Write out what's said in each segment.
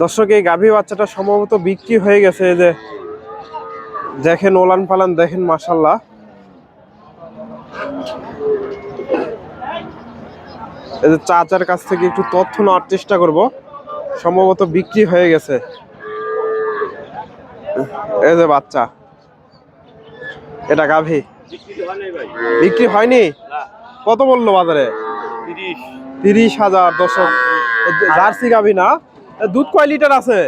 দর্শক, এই গাভী বাচ্চাটা সম্ভবত বিক্রি হয়ে গেছে যে দেখেন ওলান পালান, দেখেন মাসাল্লাহ চাচার কাছ থেকে একটু তথ্য নেওয়ার চেষ্টা করব। সম্ভবত বিক্রি হয়ে গেছে। এই যে বাচ্চা, এটা গাভী। বিক্রি হয়নি? কত বলল বাজারে? তিরিশ। হাজার দর্শক। জার্সি গাভী না? দুধ কয় লিটার আছে?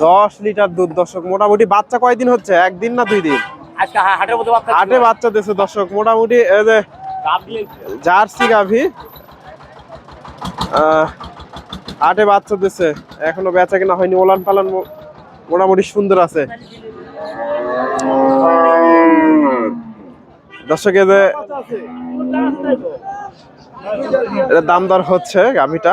দশ লিটার দুধ দর্শক। মোটামুটি বাচ্চা কয়দিন হচ্ছে? একদিন না দুই দিন? আজকে হা- হাটের মধ্যে বাচ্চা আটে বাচ্চা দিয়েছে দর্শক। মোটামুটি জার্সি গাভি আহ, আটে বাচ্চা দিছে এখনও বেচা কিনা হয়নি। ওলান পালান মোটামুটি সুন্দর আছে। দর্শক যে দাম দর হচ্ছে গাভীটা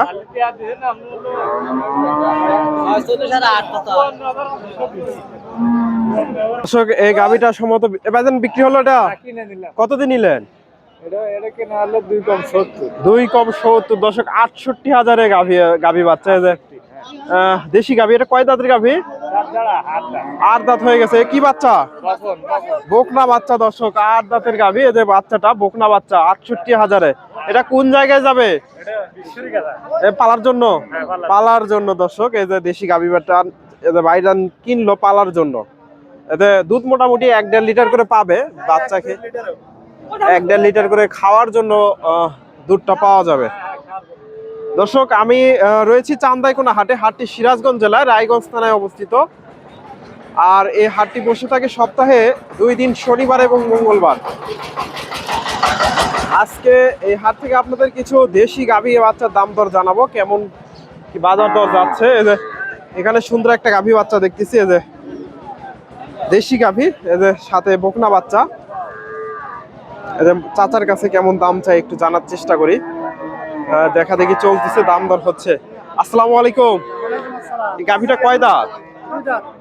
দর্শক, এই গাভীটা সম্ভবত এবার বিক্রি হলো এটা? কতদিন নিলেন? দুই কম সত্তর। দশক আটষট্টি হাজারে গাভী গাভী বাচ্চা দেশি গাভী, এটা কয় দাঁতের গাভী? আট দাঁত হয়ে গেছে। কি বাচ্চা? কখন বাচ্চা দর্শক। আট দাঁতের গাভী। এদের বাচ্চাটা বোকনা বাচ্চা আটষট্টি হাজারে। এটা কোন জায়গায় যাবে? পালার জন্য? হ্যাঁ, পালার। জন্য দর্শক। এই যে দেশি গাভী বাচ্চা এদের ভাইজান কিনলো পালার জন্য। এতে দুধ মোটামুটি এক দেড় লিটার করে পাবে বাচ্চাকে। এক দেড় লিটার করে খাওয়ার জন্য দুধটা পাওয়া যাবে। দর্শক, আমি রয়েছি চান্দাইকোনা হাটে, হাটটি সিরাজগঞ্জ জেলায় রায়গঞ্জ থানায় অবস্থিত। আর এই হাটটি বসে থাকে সপ্তাহে দুই দিন, শনিবার এবং মঙ্গলবার। আজকে এই হাট থেকে আপনাদের কিছু দেশি গাভী বাচ্চার দাম দর জানাব। কেমন কি বাজার দর যাচ্ছে? এই যে, এখানে সুন্দর একটা গাভী বাচ্চা দেখতেছি, এই যে। দেশি গাভী, এই যে, সাথে বকনা বাচ্চা। এই যে, চাচার কাছে কেমন দাম চাই একটু জানার চেষ্টা করি। দেখা দেখি চলতেছে, দাম দর হচ্ছে। আসসালামু আলাইকুম। গাভীটা কয় দাঁত?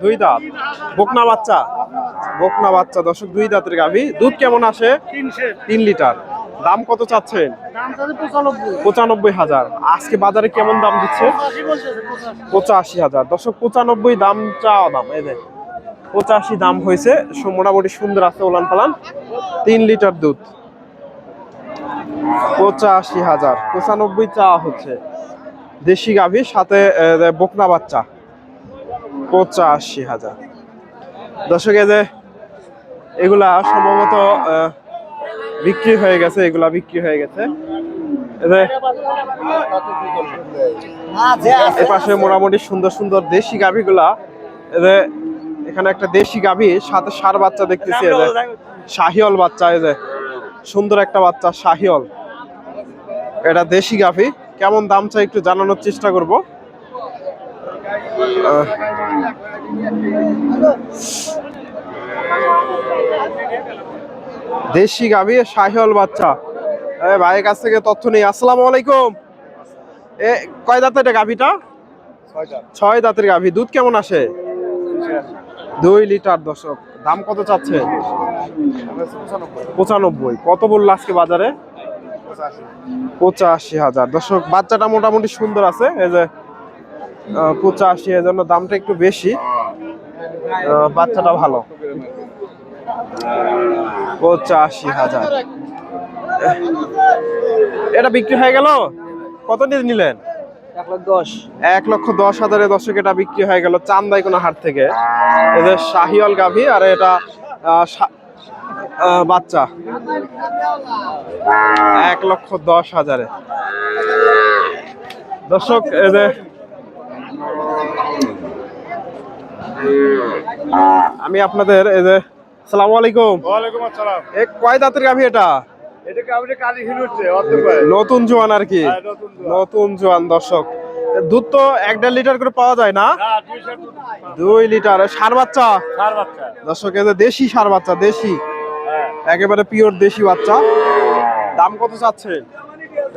দুই দাঁত। বকনা বাচ্চা? বকনা বাচ্চা, দর্শক, দুই দাঁতের গাভী। দুধ কেমন আসে? তিন লিটার। দাম কত চাচ্ছেন? পঁচানব্বই হাজার। আজকে বাজারে কেমন দাম দিচ্ছে? পঁচাশি হাজার। দর্শক, পঁচানব্বই দাম চাওয়া দাম যে। পঁচাশি দাম হয়েছে। মোটামুটি সুন্দর আছে ওলান পালান। তিন লিটার দুধ। পঁচাশি হাজার, পঁচানব্বই চাওয়া হচ্ছে। দেশি গাভীর সাথে বকনা বাচ্চা। পঁচাশি হাজার। দর্শক যে এগুলা সম্ভবত বিক্রি হয়ে গেছে, এগুলা বিক্রি হয়ে গেছে। এ পাশে মোটামুটি সুন্দর সুন্দর দেশি গাভীগুলা। এখানে একটা দেশি গাভী, সাথে সার বাচ্চা দেখতেছি শাহিওল বাচ্চা এই যে সুন্দর একটা বাচ্চা শাহিওল। এটা দেশি গাভী। কেমন দাম চাই একটু জানানোর চেষ্টা করব। দেশি গাভী শাহিওল বাচ্চা। এ ভাইয়ের কাছ থেকে তথ্য নেই। আসসালামু আলাইকুম। এ কয় দাঁতের এটা গাভীটা? ছয় দাঁতের গাভী। দুধ কেমন আসে? দুই লিটার দশক দাম কত চাচ্ছে? পঁচানব্বই। কত বলল আজকে বাজারে? পঁচাশি হাজার। দর্শক, বাচ্চাটা মোটামুটি সুন্দর আছে। এই যে পঁচাশি এর জন্য দামটা একটু বেশি। বাচ্চাটা ভালো। পঁচাশি হাজার। এটা বিক্রি হয়ে গেল? কত দিয়ে নিলেন? এক দশ। এক লক্ষ দশ হাজারে দর্শক এটা বিক্রি হয়ে গেল চান্দাই কোনো হাট থেকে। এদের শাহিওয়াল গাভী আর এটা সা- বাচ্চা। এক লক্ষ দশ হাজারে। দর্শক এদের আমি আপনাদের এই যে সালাম আলাইকুম। ওয়ালাইকুম আসসালাম। এ কয় দাঁতের গাভী এটা? নতুন জোয়ান আর কি। হ্যাঁ, নতুন জোয়ান। দর্শক। দুধ তো এক দেড় লিটার করে পাওয়া যায় না? দুই লিটার সার বাচ্চা? দর্শক দেশি সার বাচ্চা দেশি। হ্যাঁ। একেবারে পিওর দেশি বাচ্চা। দাম কত চাচ্ছে?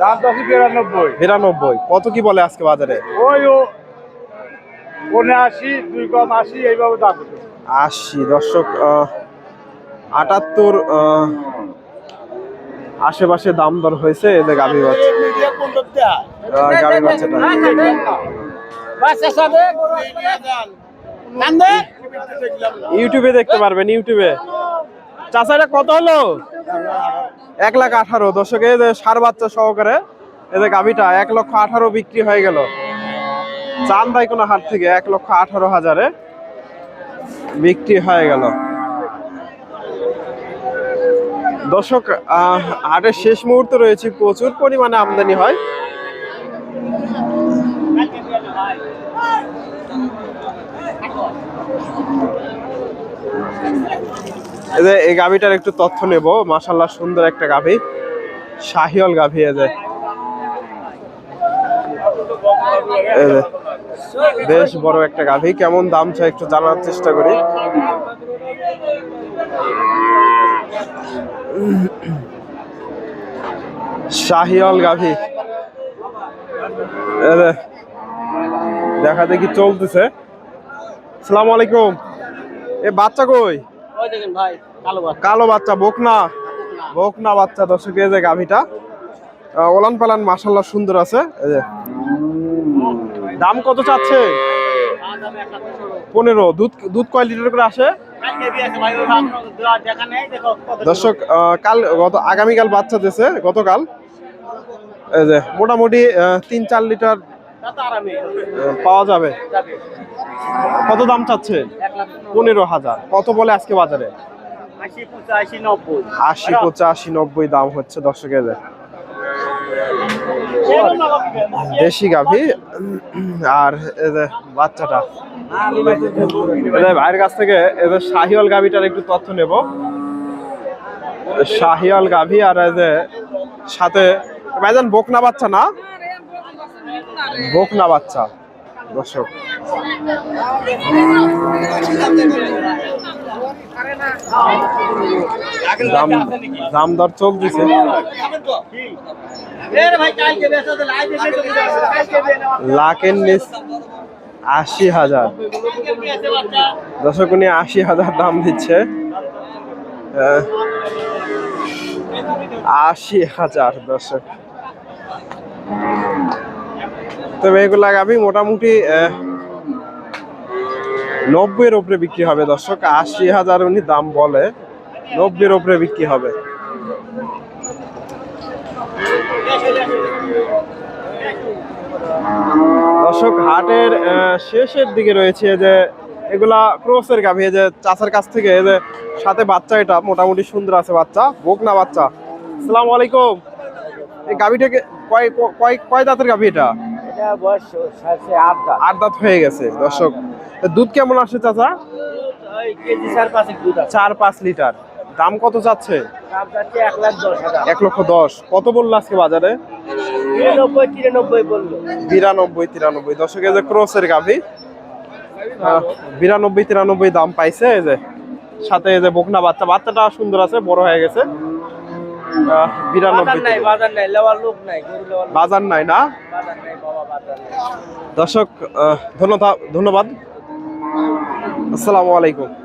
দাম তো আছে বিরানব্বই। বিরানব্বই। কত কি বলে আজকে বাজারে? ওই পনেরো আশি দুই কম আশি এইভাবে দাম আশি। দর্শক আটাত্তর আশেপাশে দাম দর হয়েছে এই যে গাভী বাচ্চা। গাভী বাচ্চাটা। ইউটিউবে দেখতে পারবেন ইউটিউবে। চাচাটা কত হলো? এক লাখ আঠারো। দশকে সার বাচ্চা সহকারে এদের গাভিটা এক লক্ষ আঠারো বিক্রি হয়ে গেল। চান ভাই কোনো হাট থেকে এক লক্ষ আঠারো হাজারে বিক্রি হয়ে গেল। দর্শক হাটের শেষ মুহূর্তে রয়েছে প্রচুর পরিমাণে আমদানি হয়। এই গাভিটার একটু তথ্য নেব। মাশাল্লাহ সুন্দর একটা গাভি। শাহিওল গাভি যে, বেশ বড় একটা গাভি। কেমন দাম চাই একটু জানার চেষ্টা করি। শাহিওল গাভি। দেখা দেখি চলতেছে। সালাম আলাইকুম। এ বাচ্চা কই? কালো বাচ্চা। বকনা। বকনা বাচ্চা দর্শক এই যে গাভিটা। ওলান পালান মাসাল্লাহ সুন্দর আছে। এই যে। দাম কত চাচ্ছে? পনেরো। দুধ দুধ কয় লিটার করে আসে? দর্শক কাল গত, আগামীকাল বাচ্চা দিয়েছে, গতকাল। এই যে, মোটামুটি তিন, চার লিটার পাওয়া যাবে। কত দাম চাচ্ছে? পনেরো হাজার। কত বলে আজকে বাজারে? আশি পঁচাশি নব্বই দাম হচ্ছে দর্শকের। দেশি গাভি, আর যে বাচ্চাটা। ভাইয়ের কাছ থেকে এদের শাহিওয়াল গাভিটার একটু তথ্য নেব। শাহিওয়াল গাভি আর যে সাথে ভাইজান, বকনা বাচ্চা না? বকনা বাচ্চা। দর্শক। দাম লাখের নিচ আশি হাজার। দর্শক, উনি আশি হাজার দাম দিচ্ছে। আশি হাজার দর্শক। তবে এগুলা গাভি মোটামুটি নব্বইয়ের উপরে বিক্রি হবে। দর্শক আশি হাজার উনি দাম বলে নব্বইয়ের উপরে বিক্রি হবে। দর্শক হাটের শেষের দিকে রয়েছে যে এগুলা ক্রোসের গাভী যে চাষের কাছ থেকে এই যে সাথে বাচ্চা এটা মোটামুটি সুন্দর আছে বাচ্চা বকনা বাচ্চা। সালাম আলাইকুম। এই গাভীটাকে কয় কয় কয় দাঁতের গাভী এটা? এটা বয়স সাড়ে আট দাঁত হয়ে গেছে। দর্শক দুধ কেমন আসে চাচা? চার পাঁচে লিটার দাম কত যাচ্ছে? এক লক্ষ দশ। কত বলল আজকে বাজারে? বিরানব্বই তিরানব্বই। দশকে যে ক্রসের গাভী। বিরানব্বই তিরানব্বই দাম পাইছে এই যে। সাথে এই যে বকনা বাচ্চা। বাচ্চাটা সুন্দর আছে বড় হয়ে গেছে। বাজার নাই না? দর্শক ধন্যবাদ ধন্যবাদ। আসসালামু আলাইকুম।